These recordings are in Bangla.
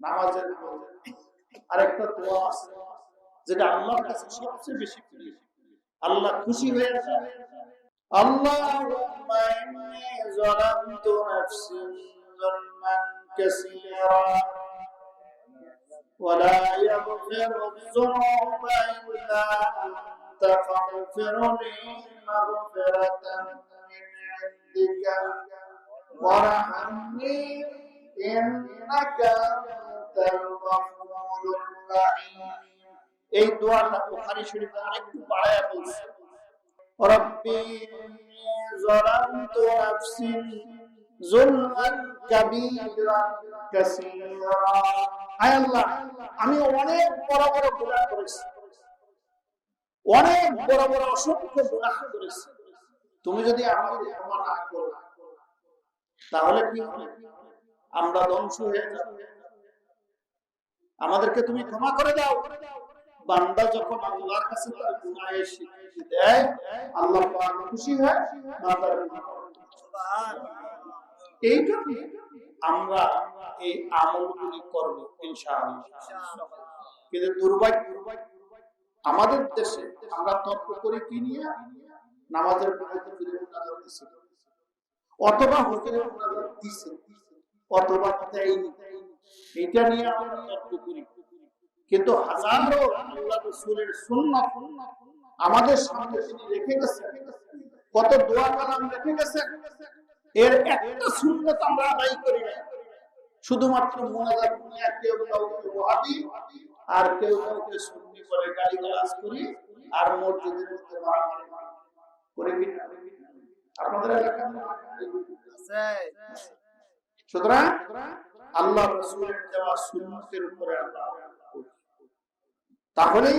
নামাজের আরেকটা দোয়া আছে যেটা আল্লাহর কাছে সবচেয়ে বেশি প্রিয় আল্লাহ খুশি হয়ে যায় اللهم إني ظلمت نفسي ظلما كثيرا ولا يغفر الذنوب إلا أنت فاغفر لي مغفرة من عندك وارحمني إنك أنت الغفور الرحيم এই দোয়াটা শরীফে আরেকটু বাড়ায়া বলছে। আমি অনেক বড় বড় গুনাহ করেছি। অনেক বড় বড় অসংখ্য গুনাহ করেছি। তুমি যদি আমাকে ক্ষমা না করো, তাহলে কি হবে? আমরা ধ্বংস হয়ে যাব। আমাদেরকে তুমি ক্ষমা করে দাও। বান্দা যখন আল্লাহর কাছে তার গুনাহের স্বীকৃতি দেয়, আল্লাহ পাক খুশি হয়, বান্দার গুনাহ ক্ষমা করে। এইটা আমরা এই আমলগুলি করব ইনশাআল্লাহ। কিন্তু দুর্ভাগ্য, আমাদের দেশে আমরা তর্ক করে কি নিয়ে? নামাজের বিরুদ্ধে ফিরে মুনাজাত দিছি। অথবা হুজুরের মুনাজাত দিছে। অথবা দেয়নি এটা নিয়ে আমরা তর্ক করি। কিন্তু হাজারো রাসূলের সুন্নাত আমাদের সামনে তিনি রেখে গেছেন। কত দোয়া কালাম রেখে গেছেন। এর একটা সুন্নত আমরা আদায় করি না শুধুমাত্র মোনাজাত নিয়ে কেউ কাউকে ওয়াহাবি আর কেউ কাউকে সুন্নি করে গালি গালাজ করি, আর মসজিদের মধ্যে মারামারি করে কি আপনাদের এলাকায় সুতরাং আল্লাহ রসুলের দেওয়া সুন্নতের উপরে আমরা তাহলে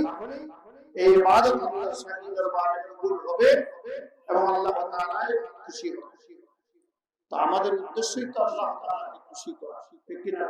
এই ইবাদত আল্লাহর শাহী দরবারে কবুল হবে এবং আল্লাহ খুশি হবে। তো আমাদের উদ্দেশ্যই তো আল্লাহ তাআলাকে খুশি করা। ঠিক না